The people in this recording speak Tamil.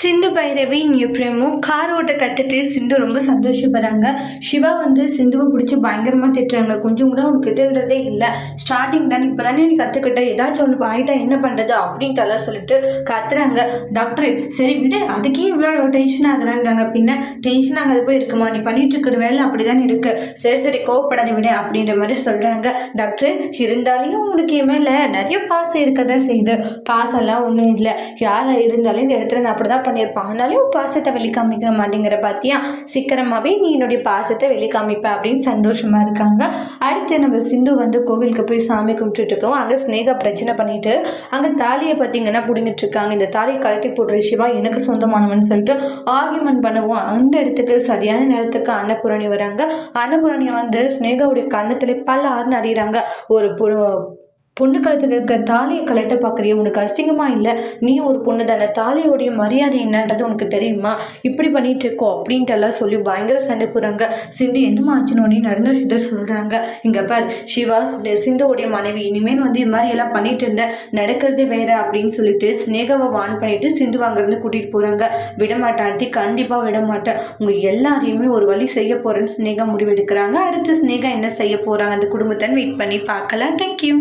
சிந்து பைரவி நியூ பிரேமு கார் ஓட்ட கற்றுட்டு சிந்து ரொம்ப சந்தோஷப்படுறாங்க. சிவா வந்து சிந்துவை பிடிச்சி பயங்கரமாக திட்டுறாங்க. கொஞ்சம் கூட உனக்கு திட்டுன்றதே இல்லை. ஸ்டார்டிங் தானே. இப்போ தானே நீ கற்றுக்கிட்ட ஏதாச்சும் ஒன்று ஆகிட்டா என்ன பண்ணுறது அப்படின்ட்டெல்லாம் சொல்லிட்டு கத்துறாங்க. டாக்டர் சரி விடு. அதுக்கே இவ்வளோ டென்ஷன் ஆகுறான்றாங்க பின்ன டென்ஷன் ஆகாது போய் இருக்குமா? நீ பண்ணிட்டு இருக்கிற வேலை அப்படி தானே இருக்கு. சரி சரி கோவப்படாத விடு அப்படின்ற மாதிரி சொல்கிறாங்க டாக்டர் இருந்தாலும் உனக்கு என் மேலே நிறைய பாசம் இருக்க தான் செய்யுது. பாசம்லாம் ஒன்றும் இல்லை. யாராக இருந்தாலும் இந்த இடத்துல நான் அப்படி தான் பண்ணியிருப்பான் அதனால உன் பாசத்தை வெளிக்காமிக்க மாட்டேங்கிற பார்த்தியா சீக்கிரமாகவே நீ என்னுடைய பாசத்தை வெளிக்காமிப்ப அப்படின்னு சந்தோஷமாக இருக்காங்க. அடுத்து நம்ம சிந்து வந்து கோவிலுக்கு போய் சாமி கும்பிட்டுட்ருக்கோம் அங்கே ஸ்னேகா பிரச்சனை பண்ணிட்டு அங்கே தாலியை பார்த்தீங்கன்னா பிடிங்கிட்டு இருக்காங்க. இந்த தாலியை கழட்டி போடுற சிவா எனக்கு சொந்தமானவன் சொல்லிட்டு ஆர்கியூமெண்ட் பண்ணுவோம் அந்த இடத்துக்கு சரியான நேரத்துக்கு அன்னபூரணி வராங்க. அன்னபூரணி வந்து ஸ்னேகாவுடைய கன்னத்தில் பல ஆறுன்னு அறிகிறாங்க ஒரு பொண்ணு கழுத்துல இருக்க தாலியை கலட்ட பார்க்குறிய உனக்கு அசிங்கமா இல்லை? நீ ஒரு பொண்ணு தானே தாலியோடைய மரியாதை என்னன்றது உனக்கு தெரியுமா? இப்படி பண்ணிட்டு இருக்கோ அப்படின்ட்டு எல்லாம் சொல்லி பயங்கர சண்டை போகிறாங்க சிந்து என்னமா ஆச்சுன்னு நடந்த விஷயத்தை சொல்கிறாங்க இங்கே பார் சிவா சிந்துவோடைய மனைவி இனிமேல் வந்து இது மாதிரி எல்லாம் பண்ணிட்டு இருந்த நடக்கிறதே வேற அப்படின்னு சொல்லிட்டு ஸ்னேகாவை வான் பண்ணிட்டு சிந்து வாங்கிறது கூட்டிட்டு போறாங்க. விட கண்டிப்பாக விடமாட்டேன். உங்கள் உங்க எல்லாரையுமே ஒரு வழி செய்ய போறேன்னு ஸ்னேகா முடிவெடுக்கிறாங்க. அடுத்து ஸ்னேகா என்ன செய்ய போறாங்க? அந்த குடும்பத்தை வெயிட் பண்ணி பார்க்கலாம். தேங்க்யூ